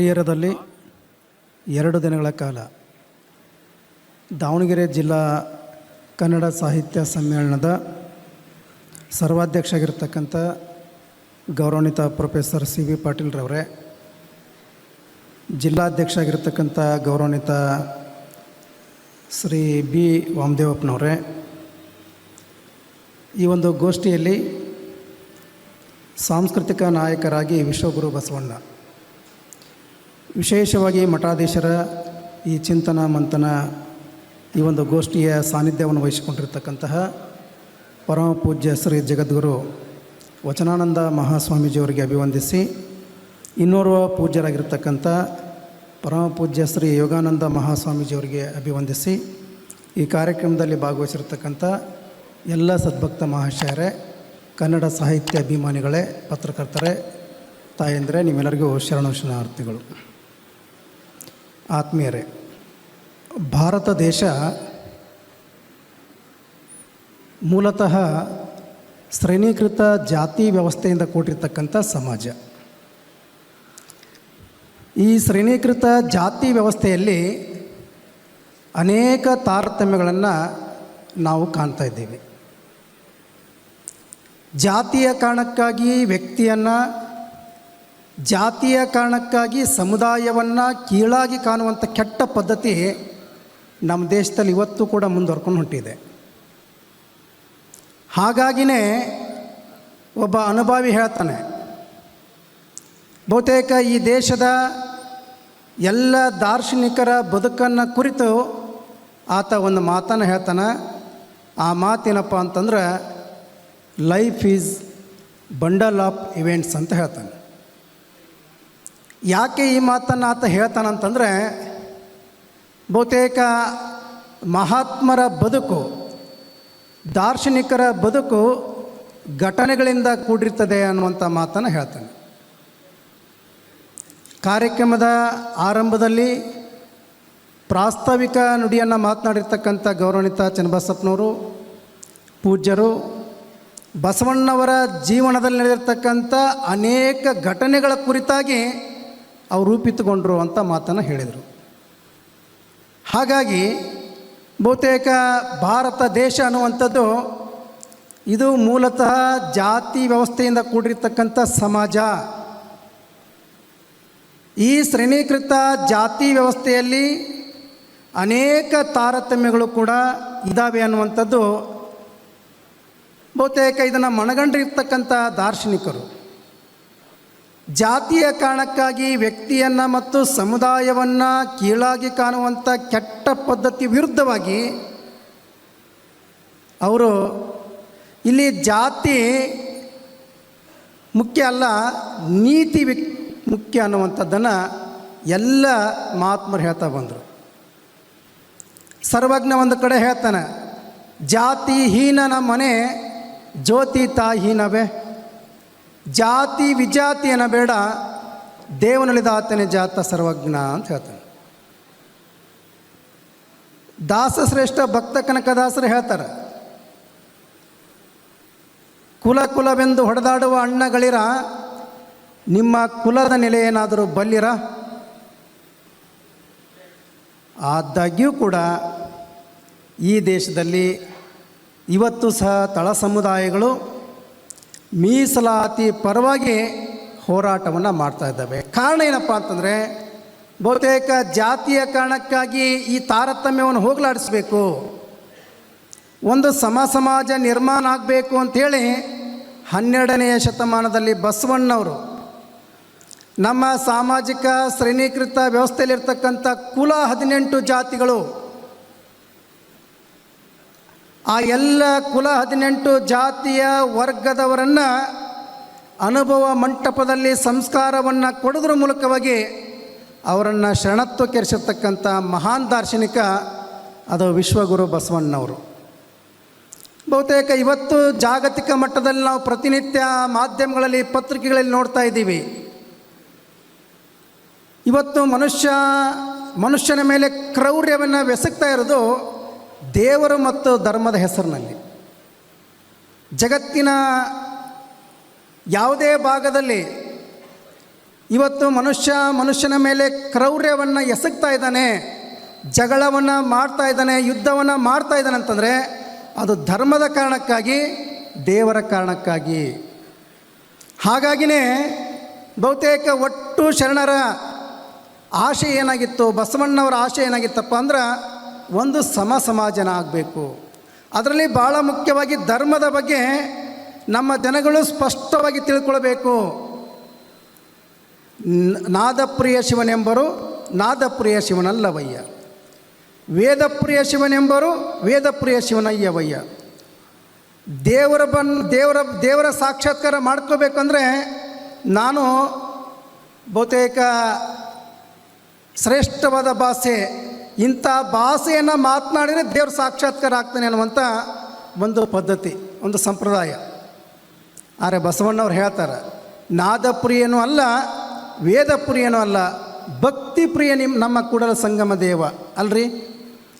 ಹರಿಹರದಲ್ಲಿ ಎರಡು ದಿನಗಳ ಕಾಲ ದಾವಣಗೆರೆ ಜಿಲ್ಲಾ ಕನ್ನಡ ಸಾಹಿತ್ಯ ಸಮ್ಮೇಳನದ ಸರ್ವಾಧ್ಯಕ್ಷರಾಗಿರ್ತಕ್ಕಂಥ ಗೌರವಾನ್ವಿತ ಪ್ರೊಫೆಸರ್ ಸಿ ವಿ ಪಾಟೀಲ್ರವರೇ ಜಿಲ್ಲಾಧ್ಯಕ್ಷ ಆಗಿರ್ತಕ್ಕಂಥ ಗೌರವಾನ್ವಿತ ಶ್ರೀ ಬಿ ವಾಮದೇವಪ್ಪನವರೇ, ಈ ಒಂದು ಗೋಷ್ಠಿಯಲ್ಲಿ ಸಾಂಸ್ಕೃತಿಕ ನಾಯಕರಾಗಿ ವಿಶ್ವಗುರು ಬಸವಣ್ಣ ವಿಶೇಷವಾಗಿ ಮಠಾಧೀಶರ ಈ ಚಿಂತನ ಮಂಥನ ಈ ಒಂದು ಗೋಷ್ಠಿಯ ಸಾನ್ನಿಧ್ಯವನ್ನು ವಹಿಸಿಕೊಂಡಿರ್ತಕ್ಕಂತಹ ಪರಮ ಪೂಜ್ಯ ಶ್ರೀ ಜಗದ್ಗುರು ವಚನಾನಂದ ಮಹಾಸ್ವಾಮೀಜಿಯವರಿಗೆ ಅಭಿವಂದಿಸಿ, ಇನ್ನೋರ್ವ ಪೂಜ್ಯರಾಗಿರ್ತಕ್ಕಂಥ ಪರಮ ಪೂಜ್ಯ ಶ್ರೀ ಯೋಗಾನಂದ ಮಹಾಸ್ವಾಮೀಜಿಯವರಿಗೆ ಅಭಿವಂದಿಸಿ, ಈ ಕಾರ್ಯಕ್ರಮದಲ್ಲಿ ಭಾಗವಹಿಸಿರ್ತಕ್ಕಂಥ ಎಲ್ಲ ಸದ್ಭಕ್ತ ಮಹಾಶಯರೇ, ಕನ್ನಡ ಸಾಹಿತ್ಯ ಅಭಿಮಾನಿಗಳೇ, ಪತ್ರಕರ್ತರೇ, ತಾಯಂದರೆ, ನಿಮ್ಮೆಲ್ಲರಿಗೂ ಶರಣ ಶರಣಾರ್ಥಿಗಳು. ಆತ್ಮೀಯರೇ, ಭಾರತ ದೇಶ ಮೂಲತಃ ಶ್ರೇಣೀಕೃತ ಜಾತಿ ವ್ಯವಸ್ಥೆಯಿಂದ ಕೂಡಿರ್ತಕ್ಕಂಥ ಸಮಾಜ. ಈ ಶ್ರೇಣೀಕೃತ ಜಾತಿ ವ್ಯವಸ್ಥೆಯಲ್ಲಿ ಅನೇಕ ತಾರತಮ್ಯಗಳನ್ನು ನಾವು ಕಾಣ್ತಾ ಇದ್ದೀವಿ. ಜಾತಿಯ ಕಾರಣಕ್ಕಾಗಿ ವ್ಯಕ್ತಿಯನ್ನು ಜಾತಿಯ ಕಾರಣಕ್ಕಾಗಿ ಸಮುದಾಯವನ್ನು ಕೀಳಾಗಿ ಕಾಣುವಂಥ ಕೆಟ್ಟ ಪದ್ಧತಿ ನಮ್ಮ ದೇಶದಲ್ಲಿ ಇವತ್ತು ಕೂಡ ಮುಂದುವರ್ಕೊಂಡು ಹೊಂಟಿದೆ ಹಾಗಾಗಿನೇ ಒಬ್ಬ ಅನುಭವಿ ಹೇಳ್ತಾನೆ, ಬಹುತೇಕ ಈ ದೇಶದ ಎಲ್ಲ ದಾರ್ಶನಿಕರ ಬದುಕನ್ನು ಕುರಿತು ಆತ ಒಂದು ಮಾತನ್ನು ಹೇಳ್ತಾನೆ. ಆ ಮಾತೇನಪ್ಪ ಅಂತಂದ್ರೆ life is bundle of events ಅಂತ ಹೇಳ್ತಾನೆ. ಯಾಕೆ ಈ ಮಾತನ್ನು ಆತ ಹೇಳ್ತಾನಂತಂದರೆ, ಬಹುತೇಕ ಮಹಾತ್ಮರ ಬದುಕು, ದಾರ್ಶನಿಕರ ಬದುಕು ಘಟನೆಗಳಿಂದ ಕೂಡಿರ್ತದೆ ಅನ್ನುವಂಥ ಮಾತನ್ನು ಹೇಳ್ತಾನೆ. ಕಾರ್ಯಕ್ರಮದ ಆರಂಭದಲ್ಲಿ ಪ್ರಾಸ್ತಾವಿಕ ನುಡಿಯನ್ನು ಮಾತನಾಡಿರ್ತಕ್ಕಂಥ ಗೌರವಣಿತ ಚನ್ನಬಸಪ್ಪನವರು, ಪೂಜ್ಯರು, ಬಸವಣ್ಣವರ ಜೀವನದಲ್ಲಿ ನಡೆದಿರ್ತಕ್ಕಂಥ ಅನೇಕ ಘಟನೆಗಳ ಕುರಿತಾಗಿ ಅವರು ರೂಪಿತಗೊಂಡರು ಅಂತ ಮಾತನ್ನು ಹೇಳಿದರು. ಹಾಗಾಗಿ ಬಹುತೇಕ ಭಾರತ ದೇಶ ಅನ್ನುವಂಥದ್ದು ಇದು ಮೂಲತಃ ಜಾತಿ ವ್ಯವಸ್ಥೆಯಿಂದ ಕೂಡಿರ್ತಕ್ಕಂಥ ಸಮಾಜ. ಈ ಶ್ರೇಣೀಕೃತ ಜಾತಿ ವ್ಯವಸ್ಥೆಯಲ್ಲಿ ಅನೇಕ ತಾರತಮ್ಯಗಳು ಕೂಡ ಇದ್ದಾವೆ ಅನ್ನುವಂಥದ್ದು ಬಹುತೇಕ ಇದನ್ನು ಮನಗಂಡಿರ್ತಕ್ಕಂಥ ದಾರ್ಶನಿಕರು. ಜಾತಿಯ ಕಾರಣಕ್ಕಾಗಿ ವ್ಯಕ್ತಿಯನ್ನು ಮತ್ತು ಸಮುದಾಯವನ್ನು ಕೀಳಾಗಿ ಕಾಣುವಂಥ ಕೆಟ್ಟ ಪದ್ಧತಿ ವಿರುದ್ಧವಾಗಿ ಅವರು ಇಲ್ಲಿ ಜಾತಿ ಮುಖ್ಯ ಅಲ್ಲ, ನೀತಿ ವಿಕ್ ಮುಖ್ಯ ಅನ್ನುವಂಥದ್ದನ್ನು ಎಲ್ಲ ಮಹಾತ್ಮರು ಹೇಳ್ತಾ ಬಂದರು. ಸರ್ವಜ್ಞ ಒಂದು ಕಡೆ ಹೇಳ್ತಾನೆ, ಜಾತಿ ಹೀನನ ಮನೆ ಜ್ಯೋತಿ ತಾಹೀನವೇ. ಜಾತಿ ವಿಜಾತಿ ಬೇಡ ಬೇಡ ಆತನೇ ಜಾತ ಸರ್ವಜ್ಞ ಅಂತ ಹೇಳ್ತಾನೆ. ದಾಸಶ್ರೇಷ್ಠ ಭಕ್ತ ಕನಕದಾಸರು ಹೇಳ್ತಾರೆ. ಕುಲ ಕುಲವೆಂದು ಹೊಡೆದಾಡುವ ಅಣ್ಣಗಳಿರ, ನಿಮ್ಮ ಕುಲದ ನೆಲೆ ಏನಾದರೂ ಬಲ್ಲಿರ? ಆದಾಗ್ಯೂ ಕೂಡ ಈ ದೇಶದಲ್ಲಿ ಇವತ್ತು ಸಹ ತಳ ಸಮುದಾಯಗಳು ಮೀಸಲಾತಿ ಪರವಾಗಿ ಹೋರಾಟವನ್ನು ಮಾಡ್ತಾ ಇದ್ದಾವೆ. ಕಾರಣ ಏನಪ್ಪ ಅಂತಂದರೆ, ಬಹುತೇಕ ಜಾತಿಯ ಕಾರಣಕ್ಕಾಗಿ ಈ ತಾರತಮ್ಯವನ್ನು ಹೋಗಲಾಡಿಸ್ಬೇಕು. ಒಂದು ಸಮ ಸಮಾಜ ನಿರ್ಮಾಣ ಆಗಬೇಕು ಅಂಥೇಳಿ ಹನ್ನೆರಡನೆಯ ಶತಮಾನದಲ್ಲಿ ಬಸವಣ್ಣವರು ನಮ್ಮ ಸಾಮಾಜಿಕ ಶ್ರೇಣೀಕೃತ ವ್ಯವಸ್ಥೆಯಲ್ಲಿರ್ತಕ್ಕಂಥ ಕುಲ ಹದಿನೆಂಟು ಜಾತಿಗಳು ಆ ಎಲ್ಲ ಕುಲ ಹದಿನೆಂಟು ಜಾತಿಯ ವರ್ಗದವರನ್ನು ಅನುಭವ ಮಂಟಪದಲ್ಲಿ ಸಂಸ್ಕಾರವನ್ನು ಕೊಡೋದ್ರ ಮೂಲಕವಾಗಿ ಅವರನ್ನು ಶರಣತ್ವಕ್ಕೇರಿಸಿರ್ತಕ್ಕಂಥ ಮಹಾನ್ ದಾರ್ಶನಿಕ ಅದು ವಿಶ್ವಗುರು ಬಸವಣ್ಣವರು. ಬಹುತೇಕ ಇವತ್ತು ಜಾಗತಿಕ ಮಟ್ಟದಲ್ಲಿ ನಾವು ಪ್ರತಿನಿತ್ಯ ಮಾಧ್ಯಮಗಳಲ್ಲಿ, ಪತ್ರಿಕೆಗಳಲ್ಲಿ ನೋಡ್ತಾ ಇದ್ದೀವಿ. ಇವತ್ತು ಮನುಷ್ಯ ಮನುಷ್ಯನ ಮೇಲೆ ಕ್ರೌರ್ಯವನ್ನು ಬೆಸಗ್ತಾ ಇರೋದು ದೇವರು ಮತ್ತು ಧರ್ಮದ ಹೆಸರಿನಲ್ಲಿ. ಜಗತ್ತಿನ ಯಾವುದೇ ಭಾಗದಲ್ಲಿ ಇವತ್ತು ಮನುಷ್ಯ ಮನುಷ್ಯನ ಮೇಲೆ ಕ್ರೌರ್ಯವನ್ನು ಎಸಗ್ತಾ ಇದ್ದಾನೆ, ಜಗಳವನ್ನು ಮಾಡ್ತಾ ಇದ್ದಾನೆ, ಯುದ್ಧವನ್ನು ಮಾಡ್ತಾ ಇದ್ದಾನೆ ಅಂತಂದರೆ ಅದು ಧರ್ಮದ ಕಾರಣಕ್ಕಾಗಿ, ದೇವರ ಕಾರಣಕ್ಕಾಗಿ. ಹಾಗಾಗಿನೇ ಬಹುತೇಕ ಒಟ್ಟು ಶರಣರ ಆಶೆ ಏನಾಗಿತ್ತು, ಬಸವಣ್ಣವರ ಆಶೆ ಏನಾಗಿತ್ತಪ್ಪ ಅಂದ್ರೆ ಒಂದು ಸಮ ಸಮಾಜನ ಆಗಬೇಕು ಅದರಲ್ಲಿ ಭಾಳ ಮುಖ್ಯವಾಗಿ ಧರ್ಮದ ಬಗ್ಗೆ ನಮ್ಮ ಜನಗಳು ಸ್ಪಷ್ಟವಾಗಿ ತಿಳ್ಕೊಳ್ಬೇಕು. ನಾದಪ್ರಿಯ ಶಿವನೆಂಬರು ನಾದಪ್ರಿಯ ಶಿವನಲ್ಲವಯ್ಯ. ವೇದಪ್ರಿಯ ಶಿವನೆಂಬರು ವೇದಪ್ರಿಯ ಶಿವನಯ್ಯವಯ್ಯ. ದೇವರ ಬನ್, ದೇವರ ದೇವರ ಸಾಕ್ಷಾತ್ಕಾರ ಮಾಡ್ಕೋಬೇಕಂದ್ರೆ ನಾನು ಬಹುತೇಕ ಶ್ರೇಷ್ಠವಾದ ಭಾಷೆ ಇಂಥ ಭಾಷೆಯನ್ನು ಮಾತನಾಡಿದರೆ ದೇವ್ರ ಸಾಕ್ಷಾತ್ಕಾರ ಆಗ್ತಾನೆ ಅನ್ನುವಂಥ ಒಂದು ಪದ್ಧತಿ, ಒಂದು ಸಂಪ್ರದಾಯ. ಆದರೆ ಬಸವಣ್ಣವ್ರು ಹೇಳ್ತಾರೆ, ನಾದಪ್ರಿಯನೂ ಅಲ್ಲ, ವೇದಪ್ರಿಯನೂ ಅಲ್ಲ ಭಕ್ತಿ ಪ್ರಿಯ ನಿಮ್ಮ ನಮ್ಮ ಕೂಡಲ ಸಂಗಮ ದೇವ. ಅಲ್ರಿ?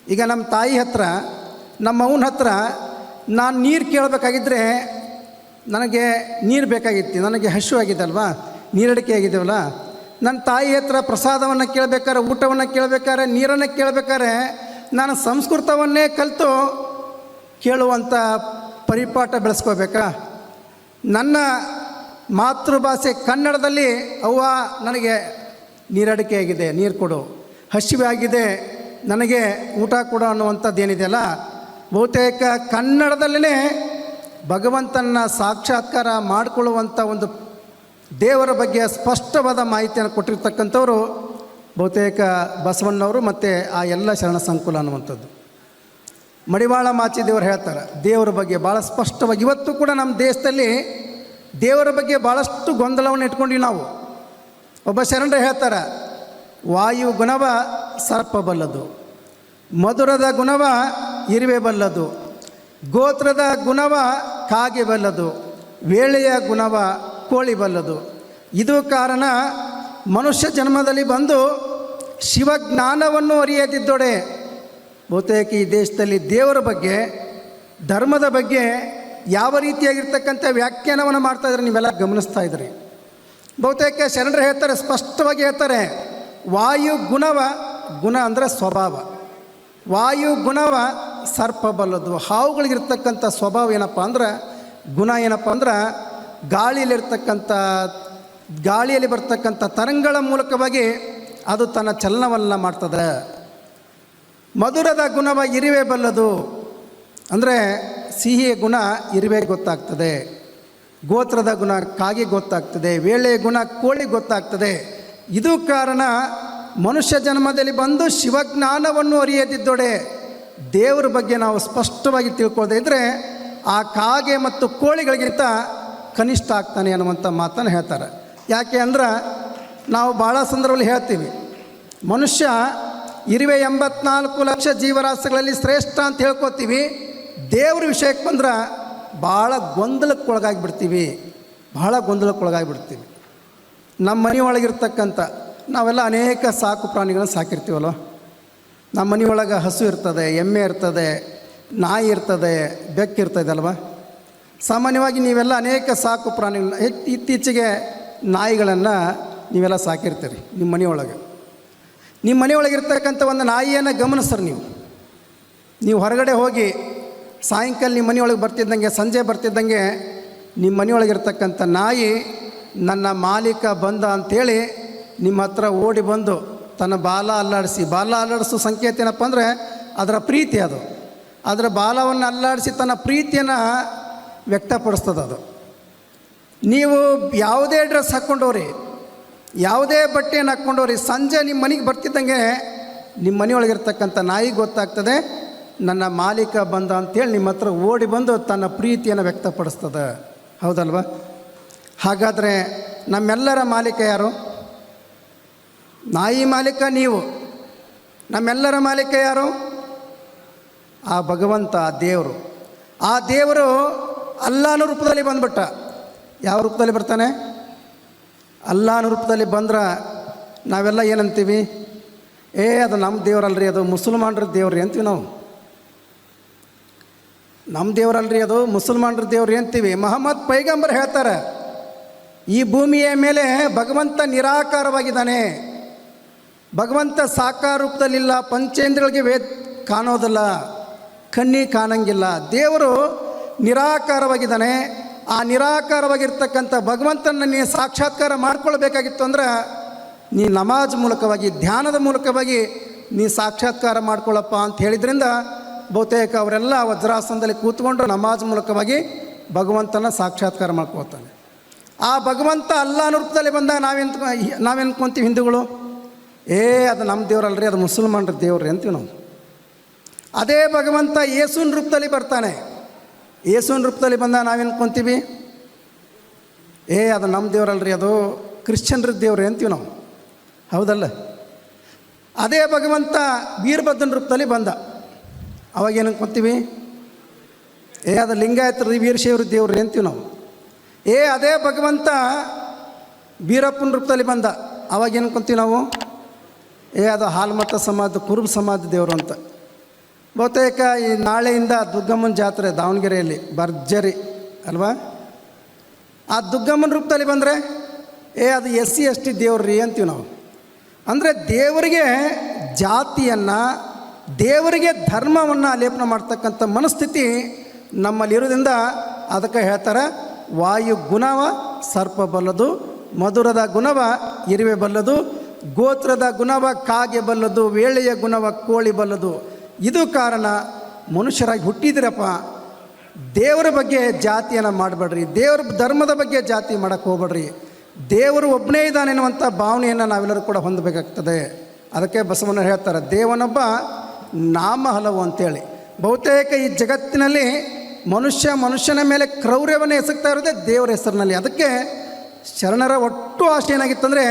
ಈಗ ನಮ್ಮ ತಾಯಿ ಹತ್ರ, ನಮ್ಮ ಅವನ ಹತ್ರ ನಾನು ನೀರು ಕೇಳಬೇಕಾಗಿದ್ದರೆ ನನಗೆ ನೀರು ಬೇಕಾಗಿತ್ತು, ನನಗೆ ಹಶು ಆಗಿದ್ದಲ್ವಾ, ನೀರಡಿಕೆ ಆಗಿದ್ದೇವಲ್ಲ ನನ್ನ ತಾಯಿ ಹತ್ರ ಪ್ರಸಾದವನ್ನು ಕೇಳಬೇಕಾದ್ರೆ ಊಟವನ್ನು ಕೇಳಬೇಕಾದ್ರೆ ನೀರನ್ನು ಕೇಳಬೇಕಾದ್ರೆ ನಾನು ಸಂಸ್ಕೃತವನ್ನೇ ಕಲಿತು ಕೇಳುವಂಥ ಪರಿಪಾಠ ಬೆಳೆಸ್ಕೋಬೇಕಾ? ನನ್ನ ಮಾತೃಭಾಷೆ ಕನ್ನಡದಲ್ಲಿ, ಅವ್ವ ನನಗೆ ನೀರಡಿಕೆ ಆಗಿದೆ, ನೀರು ಕೊಡು. ಹಸಿವೆ ಆಗಿದೆ, ನನಗೆ ಊಟ ಕೊಡು ಅನ್ನುವಂಥದ್ದೇನಿದೆಯಲ್ಲ? ಬಹುತೇಕ ಕನ್ನಡದಲ್ಲೇ ಭಗವಂತನ ಸಾಕ್ಷಾತ್ಕಾರ ಮಾಡಿಕೊಳ್ಳುವಂಥ ಒಂದು ದೇವರ ಬಗ್ಗೆ ಸ್ಪಷ್ಟವಾದ ಮಾಹಿತಿಯನ್ನು ಕೊಟ್ಟಿರ್ತಕ್ಕಂಥವರು ಬಹುತೇಕ ಬಸವಣ್ಣವರು ಮತ್ತು ಆ ಎಲ್ಲ ಶರಣ ಸಂಕುಲ ಅನ್ನುವಂಥದ್ದು. ಮಡಿವಾಳ ಮಾಚಿ ದೇವರು ಹೇಳ್ತಾರೆ, ದೇವರ ಬಗ್ಗೆ ಭಾಳ ಸ್ಪಷ್ಟವಾಗಿ ಇವತ್ತು ಕೂಡ ನಮ್ಮ ದೇಶದಲ್ಲಿ ದೇವರ ಬಗ್ಗೆ ಭಾಳಷ್ಟು ಗೊಂದಲವನ್ನು ಇಟ್ಕೊಂಡ್ವಿ ನಾವು. ಒಬ್ಬ ಶರಣರು ಹೇಳ್ತಾರೆ, ವಾಯು ಗುಣವ ಸರ್ಪ ಬಲ್ಲದು, ಮಧುರದ ಗುಣವ ಇರುವೆ ಬಲ್ಲದು, ಗೋತ್ರದ ಗುಣವ ಕಾಗೆ ಬಲ್ಲದು, ವೇಳೆಯ ಗುಣವ ಕೋಳಿ ಬಲ್ಲದು. ಇದು ಕಾರಣ ಮನುಷ್ಯ ಜನ್ಮದಲ್ಲಿ ಬಂದು ಶಿವಜ್ಞಾನವನ್ನು ಅರಿಯದಿದ್ದೊಡೆ, ಬಹುತೇಕ ಈ ದೇಶದಲ್ಲಿ ದೇವರ ಬಗ್ಗೆ, ಧರ್ಮದ ಬಗ್ಗೆ ಯಾವ ರೀತಿಯಾಗಿರ್ತಕ್ಕಂಥ ವ್ಯಾಖ್ಯಾನವನ್ನು ಮಾಡ್ತಾ ಇದ್ರೆ ನೀವೆಲ್ಲ ಗಮನಿಸ್ತಾ ಇದ್ದೀರಿ. ಬಹುತೇಕ ಶರಣರು ಹೇಳ್ತಾರೆ, ಸ್ಪಷ್ಟವಾಗಿ ಹೇಳ್ತಾರೆ, ವಾಯು ಗುಣವ ಗುಣ ಅಂದರೆ ಸ್ವಭಾವ. ವಾಯು ಗುಣವ ಸರ್ಪ ಬಲ್ಲದು. ಹಾವುಗಳಿಗಿರ್ತಕ್ಕಂಥ ಸ್ವಭಾವ ಏನಪ್ಪ ಅಂದ್ರೆ, ಗುಣ ಏನಪ್ಪ ಅಂದ್ರೆ ಗಾಳಿಯಲ್ಲಿರ್ತಕ್ಕಂಥ, ಗಾಳಿಯಲ್ಲಿ ಬರ್ತಕ್ಕಂಥ ತರಂಗಗಳ ಮೂಲಕವಾಗಿ ಅದು ತನ್ನ ಚಲನವನ್ನ ಮಾಡ್ತದೆ. ಮಧುರದ ಗುಣವ ಇರಿವೆ ಬಲ್ಲದು. ಅಂದರೆ ಸಿಹಿಯ ಗುಣ ಇರುವೆ ಗೊತ್ತಾಗ್ತದೆ. ಗೋತ್ರದ ಗುಣ ಕಾಗೆ ಗೊತ್ತಾಗ್ತದೆ. ವೇಳೆಯ ಗುಣ ಕೋಳಿ ಗೊತ್ತಾಗ್ತದೆ. ಇದು ಕಾರಣ ಮನುಷ್ಯ ಜನ್ಮದಲ್ಲಿ ಬಂದು ಶಿವಜ್ಞಾನವನ್ನು ಅರಿಯದಿದ್ದೊಡೆ ದೇವರ ಬಗ್ಗೆ ನಾವು ಸ್ಪಷ್ಟವಾಗಿ ತಿಳ್ಕೊಳ್ಳದೆ ಇದ್ದರೆ ಆ ಕಾಗೆ ಮತ್ತು ಕೋಳಿಗಳಿಗಿಂತ ಕನಿಷ್ಠ ಆಗ್ತಾನೆ ಅನ್ನುವಂಥ ಮಾತನ್ನು ಹೇಳ್ತಾರೆ. ಯಾಕೆ ಅಂದ್ರೆ ನಾವು ಭಾಳ ಸಂದರ್ಭದಲ್ಲಿ ಹೇಳ್ತೀವಿ, ಮನುಷ್ಯ ಇರುವೆ ಎಂಬತ್ನಾಲ್ಕು ಲಕ್ಷ ಜೀವರಾಶಿಗಳಲ್ಲಿ ಶ್ರೇಷ್ಠ ಅಂತ ಹೇಳ್ಕೊತೀವಿ, ದೇವ್ರ ವಿಷಯಕ್ಕೆ ಬಂದ್ರೆ ಭಾಳ ಗೊಂದಲಕ್ಕೆ ಒಳಗಾಗಿ ಬಿಡ್ತೀವಿ ಭಾಳ ಗೊಂದಲಕ್ಕೊಳಗಾಗಿ ಬಿಡ್ತೀವಿ ನಮ್ಮ ಮನೆಯೊಳಗಿರ್ತಕ್ಕಂಥ, ನಾವೆಲ್ಲ ಅನೇಕ ಸಾಕು ಪ್ರಾಣಿಗಳನ್ನ ಸಾಕಿರ್ತೀವಲ್ವ ನಮ್ಮ ಮನೆಯೊಳಗೆ ಹಸು ಇರ್ತದೆ, ಎಮ್ಮೆ ಇರ್ತದೆ, ನಾಯಿ ಇರ್ತದೆ, ಬೆಕ್ಕಿರ್ತದೆ ಅಲ್ವಾ? ಸಾಮಾನ್ಯವಾಗಿ ನೀವೆಲ್ಲ ಅನೇಕ ಸಾಕು ಪ್ರಾಣಿಗಳನ್ನ ಇತ್ತೀಚೆಗೆ ನಾಯಿಗಳನ್ನು ನೀವೆಲ್ಲ ಸಾಕಿರ್ತೀರಿ ನಿಮ್ಮ ಮನೆಯೊಳಗೆ. ನಿಮ್ಮ ಮನೆಯೊಳಗಿರ್ತಕ್ಕಂಥ ಒಂದು ನಾಯಿಯನ್ನು ಗಮನಿಸ್ರಿ ನೀವು. ನೀವು ಹೊರಗಡೆ ಹೋಗಿ ಸಾಯಂಕಾಲ ನಿಮ್ಮ ಮನೆಯೊಳಗೆ ಬರ್ತಿದ್ದಂಗೆ, ಸಂಜೆ ಬರ್ತಿದ್ದಂಗೆ ನಿಮ್ಮ ಮನೆಯೊಳಗಿರ್ತಕ್ಕಂಥ ನಾಯಿ ನನ್ನ ಮಾಲೀಕ ಬಂದ ಅಂಥೇಳಿ ನಿಮ್ಮ ಹತ್ರ ಓಡಿ ಬಂದು ತನ್ನ ಬಾಲ ಅಲ್ಲಾಡಿಸಿ, ಬಾಲ ಅಲ್ಲಾಡಿಸೋ ಸಂಕೇತ ಏನಪ್ಪ ಅಂದರೆ ಅದರ ಪ್ರೀತಿ ಅದು. ಅದರ ಬಾಲವನ್ನು ಅಲ್ಲಾಡಿಸಿ ತನ್ನ ಪ್ರೀತಿಯನ್ನು ವ್ಯಕ್ತಪಡಿಸ್ತದೆ ಅದು. ನೀವು ಯಾವುದೇ ಡ್ರೆಸ್ ಹಾಕ್ಕೊಂಡವ್ರಿ, ಯಾವುದೇ ಬಟ್ಟೆಯನ್ನು ಹಾಕ್ಕೊಂಡವ್ರಿ, ಸಂಜೆ ನಿಮ್ಮ ಮನೆಗೆ ಬರ್ತಿದ್ದಂಗೆ ನಿಮ್ಮ ಮನೆಯೊಳಗಿರ್ತಕ್ಕಂಥ ನಾಯಿ ಗೊತ್ತಾಗ್ತದೆ, ನನ್ನ ಮಾಲೀಕ ಬಂದ ಅಂತೇಳಿ ನಿಮ್ಮ ಹತ್ರ ಓಡಿ ಬಂದು ತನ್ನ ಪ್ರೀತಿಯನ್ನು ವ್ಯಕ್ತಪಡಿಸ್ತದೆ. ಹೌದಲ್ವಾ? ಹಾಗಾದರೆ ನಮ್ಮೆಲ್ಲರ ಮಾಲೀಕ ಯಾರು? ನಾಯಿ ಮಾಲೀಕ ನೀವು. ನಮ್ಮೆಲ್ಲರ ಮಾಲೀಕ ಯಾರು? ಆ ಭಗವಂತ, ಆ ದೇವರು. ಆ ದೇವರು ಅಲ್ಲಾನ ರೂಪದಲ್ಲಿ ಬಂದ್ಬಿಟ್ಟ. ಯಾವ ರೂಪದಲ್ಲಿ ಬರ್ತಾನೆ? ಅಲ್ಲಾನ ರೂಪದಲ್ಲಿ ಬಂದ್ರೆ ನಾವೆಲ್ಲ ಏನಂತೀವಿ? ಏ, ಅದು ನಮ್ಮ ದೇವರಲ್ರಿ, ಅದು ಮುಸಲ್ಮಾನ್ರ ದೇವ್ರಿ ಅಂತೀವಿ ನಾವು. ನಮ್ಮ ದೇವರಲ್ರಿ, ಅದು ಮುಸಲ್ಮಾನ್ರ ದೇವ್ರಿ ಅಂತೀವಿ. ಮಹಮ್ಮದ್ ಪೈಗಂಬರ್ ಹೇಳ್ತಾರೆ, ಈ ಭೂಮಿಯ ಮೇಲೆ ಭಗವಂತ ನಿರಾಕಾರವಾಗಿದ್ದಾನೆ. ಭಗವಂತ ಸಾಕಾರ ರೂಪದಲ್ಲಿಲ್ಲ ಪಂಚೇಂದ್ರಗಳಿಗೆ ವೇದ್ ಕಾಣೋದಿಲ್ಲ ಕಣ್ಣಿ ಕಾಣಂಗಿಲ್ಲ. ದೇವರು ನಿರಾಕಾರವಾಗಿದ್ದಾನೆ. ಆ ನಿರಾಕಾರವಾಗಿರ್ತಕ್ಕಂಥ ಭಗವಂತನ ನೀನು ಸಾಕ್ಷಾತ್ಕಾರ ಮಾಡ್ಕೊಳ್ಬೇಕಾಗಿತ್ತು ಅಂದ್ರೆ ನೀ ನಮಾಜ್ ಮೂಲಕವಾಗಿ, ಧ್ಯಾನದ ಮೂಲಕವಾಗಿ ನೀ ಸಾಕ್ಷಾತ್ಕಾರ ಮಾಡ್ಕೊಳ್ಳಪ್ಪ ಅಂತ ಹೇಳಿದ್ರಿಂದ ಬಹುತೇಕ ಅವರೆಲ್ಲ ವಜ್ರಾಸನದಲ್ಲಿ ಕೂತ್ಕೊಂಡು ನಮಾಜ್ ಮೂಲಕವಾಗಿ ಭಗವಂತನ ಸಾಕ್ಷಾತ್ಕಾರ ಮಾಡ್ಕೊಳ್ತಾನೆ. ಆ ಭಗವಂತ ಅಲ್ಲ ರೂಪದಲ್ಲಿ ಬಂದಾಗ ನಾವೇನು ನಾವೇನ್ಕೊಂತೀವಿ ಹಿಂದೂಗಳು? ಏ, ಅದು ನಮ್ಮ ದೇವ್ರಲ್ರಿ, ಅದು ಮುಸಲ್ಮಾನರ ದೇವ್ರಿ ಅಂತೀವಿ ನಾವು. ಅದೇ ಭಗವಂತ ಯೇಸುನ ರೂಪದಲ್ಲಿ ಬರ್ತಾನೆ. ಯೇಸುವಿನ ರೂಪದಲ್ಲಿ ಬಂದ ನಾವೇನು ಕೊಂತೀವಿ? ಏ, ಅದು ನಮ್ಮ ದೇವರಲ್ರಿ, ಅದು ಕ್ರಿಶ್ಚಿಯನ್ರ ದೇವ್ರಿ ಅಂತೀವಿ ನಾವು. ಹೌದಲ್ಲ? ಅದೇ ಭಗವಂತ ವೀರಭದ್ರನ ರೂಪದಲ್ಲಿ ಬಂದ. ಅವಾಗ ಏನು ಅನ್ಕೊಂತೀವಿ ಏ, ಅದು ಲಿಂಗಾಯತರ ವೀರಶೈವ್ರ ದೇವ್ರಿ ಅಂತೀವಿ ನಾವು. ಏ, ಅದೇ ಭಗವಂತ ಬೀರಪ್ಪನ ರೂಪದಲ್ಲಿ ಬಂದ. ಅವಾಗ ಏನು ಅನ್ಕೊಂತೀವಿ ನಾವು? ಏ, ಅದು ಹಾಲ್ಮತ ಸಮಾಜ ಕುರುಬ ಸಮಾಜ ದೇವರು ಅಂತ. ಬಹುತೇಕ ಈ ನಾಳೆಯಿಂದ ದುಗ್ಗಮ್ಮನ ಜಾತ್ರೆ ದಾವಣಗೆರೆಯಲ್ಲಿ ಭರ್ಜರಿ, ಅಲ್ವಾ? ಆ ದುಗ್ಗಮ್ಮನ ರೂಪದಲ್ಲಿ ಬಂದರೆ, ಏ, ಅದು ಎಸ್ ಸಿ ಎಸ್ ಟಿ ದೇವ್ರಿ ಅಂತೀವಿ ನಾವು. ಅಂದರೆ ದೇವರಿಗೆ ಜಾತಿಯನ್ನು, ದೇವರಿಗೆ ಧರ್ಮವನ್ನು ಲೇಪನ ಮಾಡ್ತಕ್ಕಂಥ ಮನಸ್ಥಿತಿ ನಮ್ಮಲ್ಲಿರೋದ್ರಿಂದ ಅದಕ್ಕೆ ಹೇಳ್ತಾರೆ, ವಾಯು ಗುಣವ, ಸರ್ಪ ಬಲ್ಲದು, ಮಧುರದ ಗುಣವ, ಇರುವೆ ಬಲ್ಲದು, ಗೋತ್ರದ ಗುಣವ, ಕಾಗೆ ಬಲ್ಲದು, ವೇಳೆಯ ಗುಣವ, ಕೋಳಿ ಬಲ್ಲದು. ಇದು ಕಾರಣ ಮನುಷ್ಯರಾಗಿ ಹುಟ್ಟಿದಿರಪ್ಪ. ದೇವರ ಬಗ್ಗೆ ಜಾತಿಯನ್ನು ಮಾಡಬೇಡ್ರಿ. ದೇವರ ಧರ್ಮದ ಬಗ್ಗೆ ಜಾತಿ ಮಾಡೋಕ್ಕೆ ಹೋಗ್ಬೇಡ್ರಿ. ದೇವರು ಒಬ್ಬನೇ ಇದ್ದಾನೆ ಅನ್ನುವಂಥ ಭಾವನೆಯನ್ನು ನಾವೆಲ್ಲರೂ ಕೂಡ ಹೊಂದಬೇಕಾಗ್ತದೆ. ಅದಕ್ಕೆ ಬಸವಣ್ಣ ಹೇಳ್ತಾರೆ, ದೇವನೊಬ್ಬ ನಾಮ ಹಲವು ಅಂತೇಳಿ. ಬಹುತೇಕ ಈ ಜಗತ್ತಿನಲ್ಲಿ ಮನುಷ್ಯ ಮನುಷ್ಯನ ಮೇಲೆ ಕ್ರೌರ್ಯವನ್ನು ಎಸಗ್ತಾ ಇರೋದೇ ದೇವರ ಹೆಸರಿನಲ್ಲಿ. ಅದಕ್ಕೆ ಶರಣರ ಒಟ್ಟು ಆಶೆ ಏನಾಗಿತ್ತಂದರೆ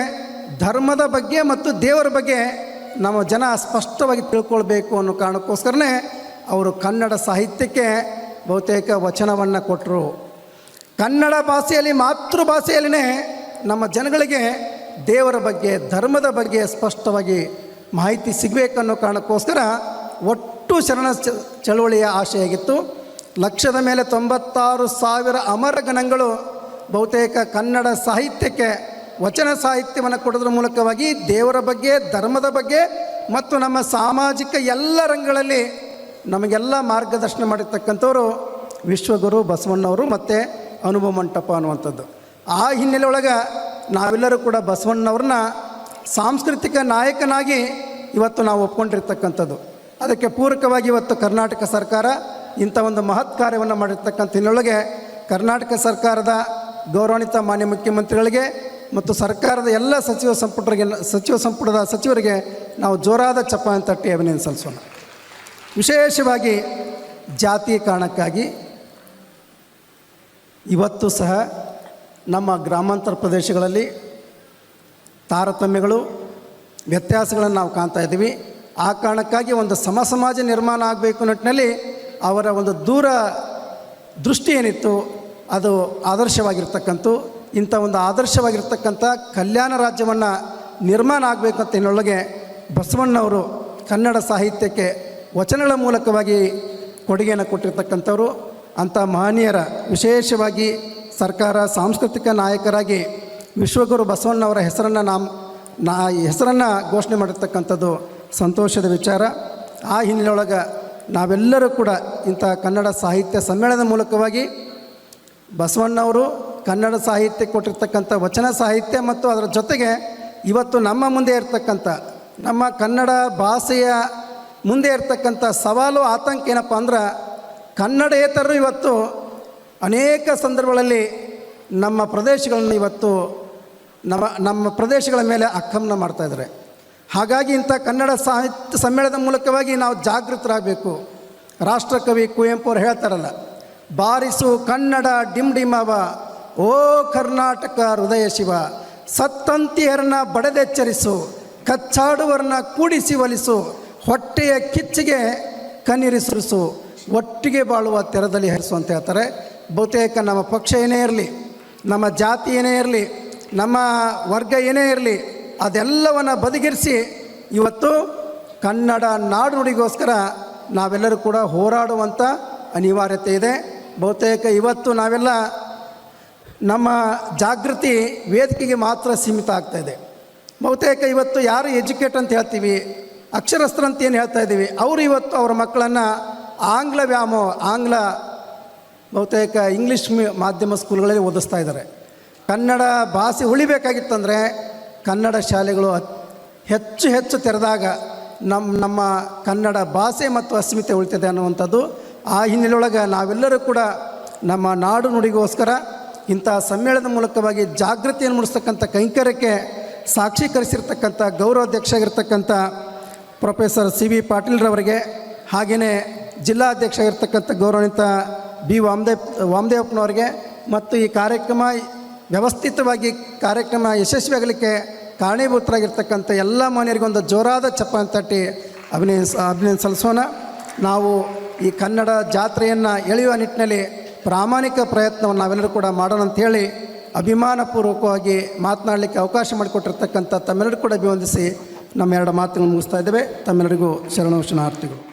ಧರ್ಮದ ಬಗ್ಗೆ ಮತ್ತು ದೇವರ ಬಗ್ಗೆ ನಮ್ಮ ಜನ ಸ್ಪಷ್ಟವಾಗಿ ತಿಳ್ಕೊಳ್ಬೇಕು ಅನ್ನೋ ಕಾರಣಕ್ಕೋಸ್ಕರನೇ ಅವರು ಕನ್ನಡ ಸಾಹಿತ್ಯಕ್ಕೆ ಬಹುತೇಕ ವಚನವನ್ನು ಕೊಟ್ಟರು ಕನ್ನಡ ಭಾಷೆಯಲ್ಲಿ ಮಾತೃಭಾಷೆಯಲ್ಲಿನೇ ನಮ್ಮ ಜನಗಳಿಗೆ ದೇವರ ಬಗ್ಗೆ, ಧರ್ಮದ ಬಗ್ಗೆ ಸ್ಪಷ್ಟವಾಗಿ ಮಾಹಿತಿ ಸಿಗಬೇಕನ್ನೋ ಕಾರಣಕ್ಕೋಸ್ಕರ ಒಟ್ಟು ಶರಣ ಚಳುವಳಿಯ ಆಶೆಯಾಗಿತ್ತು. ಲಕ್ಷದ ಮೇಲೆ ತೊಂಬತ್ತಾರು ಸಾವಿರ ಅಮರ ಗಣಗಳು ಬಹುತೇಕ ಕನ್ನಡ ಸಾಹಿತ್ಯಕ್ಕೆ ವಚನ ಸಾಹಿತ್ಯವನ್ನು ಕೊಡೋದ್ರ ಮೂಲಕವಾಗಿ ದೇವರ ಬಗ್ಗೆ, ಧರ್ಮದ ಬಗ್ಗೆ ಮತ್ತು ನಮ್ಮ ಸಾಮಾಜಿಕ ಎಲ್ಲ ರಂಗಗಳಲ್ಲಿ ನಮಗೆಲ್ಲ ಮಾರ್ಗದರ್ಶನ ಮಾಡಿರ್ತಕ್ಕಂಥವ್ರು ವಿಶ್ವಗುರು ಬಸವಣ್ಣವರು ಮತ್ತು ಅನುಭವ ಮಂಟಪ ಅನ್ನುವಂಥದ್ದು. ಆ ಹಿನ್ನೆಲೆ ಒಳಗೆ ನಾವೆಲ್ಲರೂ ಕೂಡ ಬಸವಣ್ಣವ್ರನ್ನ ಸಾಂಸ್ಕೃತಿಕ ನಾಯಕನಾಗಿ ಇವತ್ತು ನಾವು ಒಪ್ಕೊಂಡಿರ್ತಕ್ಕಂಥದ್ದು. ಅದಕ್ಕೆ ಪೂರಕವಾಗಿ ಇವತ್ತು ಕರ್ನಾಟಕ ಸರ್ಕಾರ ಇಂಥ ಒಂದು ಮಹತ್ ಕಾರ್ಯವನ್ನು ಮಾಡಿರ್ತಕ್ಕಂಥ ಹಿನ್ನೆಲೆಯೊಳಗೆ ಕರ್ನಾಟಕ ಸರ್ಕಾರದ ಗೌರವಾನ್ವಿತ ಮಾನ್ಯ ಮುಖ್ಯಮಂತ್ರಿಗಳಿಗೆ ಮತ್ತು ಸರ್ಕಾರದ ಎಲ್ಲ ಸಚಿವ ಸಂಪುಟರಿಗೆ, ಸಚಿವ ಸಂಪುಟದ ಸಚಿವರಿಗೆ ನಾವು ಜೋರಾದ ಚಪ್ಪಾಳೆ ತಟ್ಟಿ ಅಭಿನಂದನೆ ಸಲ್ಲಿಸೋಣ. ವಿಶೇಷವಾಗಿ ಜಾತಿ ಕಾರಣಕ್ಕಾಗಿ ಇವತ್ತು ಸಹ ನಮ್ಮ ಗ್ರಾಮಾಂತರ ಪ್ರದೇಶಗಳಲ್ಲಿ ತಾರತಮ್ಯಗಳು, ವ್ಯತ್ಯಾಸಗಳನ್ನು ನಾವು ಕಾಣ್ತಾ ಇದ್ದೀವಿ. ಆ ಕಾರಣಕ್ಕಾಗಿ ಒಂದು ಸಮ ಸಮಾಜ ನಿರ್ಮಾಣ ಆಗಬೇಕು ನಿಟ್ಟಿನಲ್ಲಿ ಅವರ ಒಂದು ದೂರ ದೃಷ್ಟಿ ಏನಿತ್ತು, ಅದು ಆದರ್ಶವಾಗಿರ್ತಕ್ಕಂಥ ಇಂಥ ಒಂದು ಆದರ್ಶವಾಗಿರ್ತಕ್ಕಂಥ ಕಲ್ಯಾಣ ರಾಜ್ಯವನ್ನು ನಿರ್ಮಾಣ ಆಗಬೇಕಂತ ಇನ್ನೊಳಗೆ ಬಸವಣ್ಣವರು ಕನ್ನಡ ಸಾಹಿತ್ಯಕ್ಕೆ ವಚನಗಳ ಮೂಲಕವಾಗಿ ಕೊಡುಗೆಯನ್ನು ಕೊಟ್ಟಿರ್ತಕ್ಕಂಥವ್ರು, ಅಂಥ ಮಹನೀಯರ ವಿಶೇಷವಾಗಿ ಸರ್ಕಾರ ಸಾಂಸ್ಕೃತಿಕ ನಾಯಕರಾಗಿ ವಿಶ್ವಗುರು ಬಸವಣ್ಣವರ ಹೆಸರನ್ನು ನಾಮ್, ನಾ ಹೆಸರನ್ನು ಘೋಷಣೆ ಮಾಡಿರ್ತಕ್ಕಂಥದ್ದು ಸಂತೋಷದ ವಿಚಾರ. ಆ ಹಿನ್ನೆಲೆಯೊಳಗೆ ನಾವೆಲ್ಲರೂ ಕೂಡ ಇಂಥ ಕನ್ನಡ ಸಾಹಿತ್ಯ ಸಮ್ಮೇಳನದ ಮೂಲಕವಾಗಿ ಬಸವಣ್ಣವರು ಕನ್ನಡ ಸಾಹಿತ್ಯ ಕೊಟ್ಟಿರ್ತಕ್ಕಂಥ ವಚನ ಸಾಹಿತ್ಯ ಮತ್ತು ಅದರ ಜೊತೆಗೆ ಇವತ್ತು ನಮ್ಮ ಮುಂದೆ ಇರ್ತಕ್ಕಂಥ, ನಮ್ಮ ಕನ್ನಡ ಭಾಷೆಯ ಮುಂದೆ ಇರ್ತಕ್ಕಂಥ ಸವಾಲು, ಆತಂಕ ಏನಪ್ಪ ಅಂದ್ರೆ ಕನ್ನಡೇತರರು ಇವತ್ತು ಅನೇಕ ಸಂದರ್ಭಗಳಲ್ಲಿ ನಮ್ಮ ಪ್ರದೇಶಗಳನ್ನು ಇವತ್ತು ನಮ್ಮ ನಮ್ಮ ಪ್ರದೇಶಗಳ ಮೇಲೆ ಆಕ್ರಮಣ ಮಾಡ್ತಾಯಿದ್ದಾರೆ ಹಾಗಾಗಿ ಇಂಥ ಕನ್ನಡ ಸಾಹಿತ್ಯ ಸಮ್ಮೇಳನದ ಮೂಲಕವಾಗಿ ನಾವು ಜಾಗೃತರಾಗಬೇಕು. ರಾಷ್ಟ್ರಕವಿ ಕುವೆಂಪು ಅವ್ರು ಹೇಳ್ತಾರಲ್ಲ, ಬಾರಿಸು ಕನ್ನಡ ಡಿಮ್ ಡಿಮವ ಓ ಕರ್ನಾಟಕ ಹೃದಯ ಶಿವ, ಸತ್ತಂತಿಯರನ್ನ ಬಡದೆಚ್ಚರಿಸು, ಕಚ್ಚಾಡುವರನ್ನ ಕೂಡಿಸಿ ಒಲಿಸು, ಹೊಟ್ಟೆಯ ಕಿಚ್ಚಿಗೆ ಕಣ್ಣೀರಿಸುರಿಸು, ಒಟ್ಟಿಗೆ ಬಾಳುವ ತೆರದಲ್ಲಿ ಹರಿಸು ಅಂತ ಹೇಳ್ತಾರೆ. ಬಹುತೇಕ ನಮ್ಮ ಪಕ್ಷ ಏನೇ ಇರಲಿ, ನಮ್ಮ ಜಾತಿ ಏನೇ ಇರಲಿ, ನಮ್ಮ ವರ್ಗ ಏನೇ ಇರಲಿ, ಅದೆಲ್ಲವನ್ನು ಬದಿಗಿರಿಸಿ ಇವತ್ತು ಕನ್ನಡ ನಾಡುನುಡಿಗೋಸ್ಕರ ನಾವೆಲ್ಲರೂ ಕೂಡ ಹೋರಾಡುವಂಥ ಅನಿವಾರ್ಯತೆ ಇದೆ. ಬಹುತೇಕ ಇವತ್ತು ನಾವೆಲ್ಲ ನಮ್ಮ ಜಾಗೃತಿ ವೇದಿಕೆಗೆ ಮಾತ್ರ ಸೀಮಿತ ಆಗ್ತಾ ಇದೆ. ಬಹುತೇಕ ಇವತ್ತು ಯಾರು ಎಜುಕೇಟ್ ಅಂತ ಹೇಳ್ತೀವಿ ಅಕ್ಷರಸ್ಥರು ಅಂತ ಏನು ಹೇಳ್ತಾ ಇದ್ದೀವಿ ಅವರು ಇವತ್ತು ಅವರ ಮಕ್ಕಳನ್ನು ಆಂಗ್ಲ ವ್ಯಾಮೋ, ಆಂಗ್ಲ ಬಹುತೇಕ ಇಂಗ್ಲೀಷ್ ಮಾಧ್ಯಮ ಸ್ಕೂಲ್ಗಳಲ್ಲಿ ಓದಿಸ್ತಾ ಇದ್ದಾರೆ. ಕನ್ನಡ ಭಾಷೆ ಉಳಿಬೇಕಾಗಿತ್ತಂದರೆ ಕನ್ನಡ ಶಾಲೆಗಳು ಹೆಚ್ಚು ಹೆಚ್ಚು ತೆರೆದಾಗ ನಮ್ಮ ನಮ್ಮ ಕನ್ನಡ ಭಾಷೆ ಮತ್ತು ಅಸ್ಮಿತೆ ಉಳಿತದೆ ಅನ್ನುವಂಥದ್ದು ಆ ಹಿನ್ನೆಲೆಯೊಳಗೆ ನಾವೆಲ್ಲರೂ ಕೂಡ ನಮ್ಮ ನಾಡು ನುಡಿಗೋಸ್ಕರ ಇಂಥ ಸಮ್ಮೇಳನದ ಮೂಲಕವಾಗಿ ಜಾಗೃತಿಯನ್ನು ಮೂಡಿಸ್ತಕ್ಕಂಥ ಕೈಂಕರ್ಯಕ್ಕೆ ಸಾಕ್ಷೀಕರಿಸಿರ್ತಕ್ಕಂಥ ಗೌರವಾಧ್ಯಕ್ಷ ಆಗಿರ್ತಕ್ಕಂಥ ಪ್ರೊಫೆಸರ್ ಸಿ ವಿ ಪಾಟೀಲ್ರವರಿಗೆ ಹಾಗೆಯೇ ಜಿಲ್ಲಾಧ್ಯಕ್ಷ ಆಗಿರ್ತಕ್ಕಂಥ ಗೌರವಾನ್ವಿತ ಬಿ ವಾಮದೇವ್ ವಾಮದೇವಪ್ಪನವರಿಗೆ ಮತ್ತು ಈ ಕಾರ್ಯಕ್ರಮ ವ್ಯವಸ್ಥಿತವಾಗಿ ಕಾರ್ಯಕ್ರಮ ಯಶಸ್ವಿಯಾಗಲಿಕ್ಕೆ ಕಾರಣೀಭೂತರಾಗಿರ್ತಕ್ಕಂಥ ಎಲ್ಲ ಮಾನ್ಯರಿಗೆ ಒಂದು ಜೋರಾದ ಚಪ್ಪಾನ್ ತಟ್ಟಿ ಅಭಿನಯ ಅಭಿನಯ ಸಲ್ಲಿಸೋಣ. ನಾವು ಈ ಕನ್ನಡ ಜಾತ್ರೆಯನ್ನು ಎಳೆಯುವ ನಿಟ್ಟಿನಲ್ಲಿ ಪ್ರಾಮಾಣಿಕ ಪ್ರಯತ್ನವನ್ನು ನಾವೆಲ್ಲರೂ ಕೂಡ ಮಾಡೋಣ ಅಂಥೇಳಿ ಅಭಿಮಾನಪೂರ್ವಕವಾಗಿ ಮಾತನಾಡಲಿಕ್ಕೆ ಅವಕಾಶ ಮಾಡಿಕೊಟ್ಟಿರ್ತಕ್ಕಂಥ ತಮ್ಮೆಲ್ಲರೂ ಕೂಡ ಅಭಿವಂದಿಸಿ ನಮ್ಮ ಎರಡು ಮಾತುಗಳನ್ನು ಮುಗಿಸ್ತಾ ಇದ್ದೇವೆ. ತಮ್ಮೆಲ್ಲರಿಗೂ ಶರಣು ಶರಣಾರ್ಥಿಗಳು.